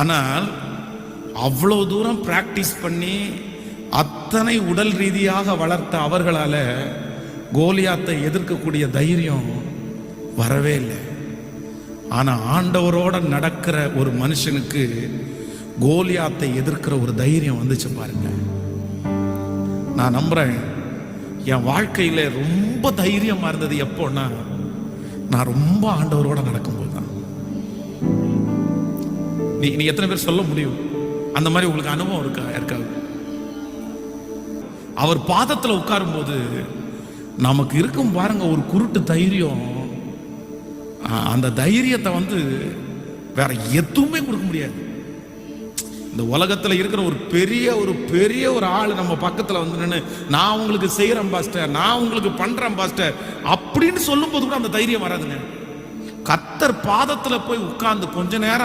ஆனால் அவ்வளோ தூரம் ப்ராக்டிஸ் பண்ணி அத்தனை உடல் ரீதியாக வளர்த்த அவர்களால் கோலியாத்தை எதிர்க்கக்கூடிய தைரியம் வரவே இல்லை. ஆனால் ஆண்டவரோட நடக்கிற ஒரு மனுஷனுக்கு கோலியாத்தை எதிர்க்கிற ஒரு தைரியம் வந்துச்சு பாருங்க. நான் நம்புறேன் என் வாழ்க்கையில் ரொம்ப தைரியமாக இருந்தது எப்போன்னா நான் ரொம்ப ஆண்டவரோட நடக்கும்போது. நீ நீ எத்தனை பேர் சொல்ல முடியும்? அந்த மாதிரி உங்களுக்கு அனுபவம் இருக்கா? இருக்காது அவர் பாதத்தில் உட்காரும்போது நமக்கு இருக்கும் பாருங்க ஒரு குருட்டு தைரியம். அந்த தைரியத்தை வந்து வேற எதுவுமே கொடுக்க முடியாது. இந்த உலகத்தில் இருக்கிற ஒரு பெரிய ஒரு பெரிய ஒரு ஆள் நம்ம பக்கத்தில் வந்து நின்று நான் உங்களுக்கு செய்கிறேன் பாஸ்டர். நான் உங்களுக்கு பண்ணுறேன் பாஸ்டர். அப்படின்னு சொல்லும்போது கூட அந்த தைரியம் வராதுங்க. கத்தர் பாதத்தில் போய் உட்கார்ந்து கொஞ்ச நேரம்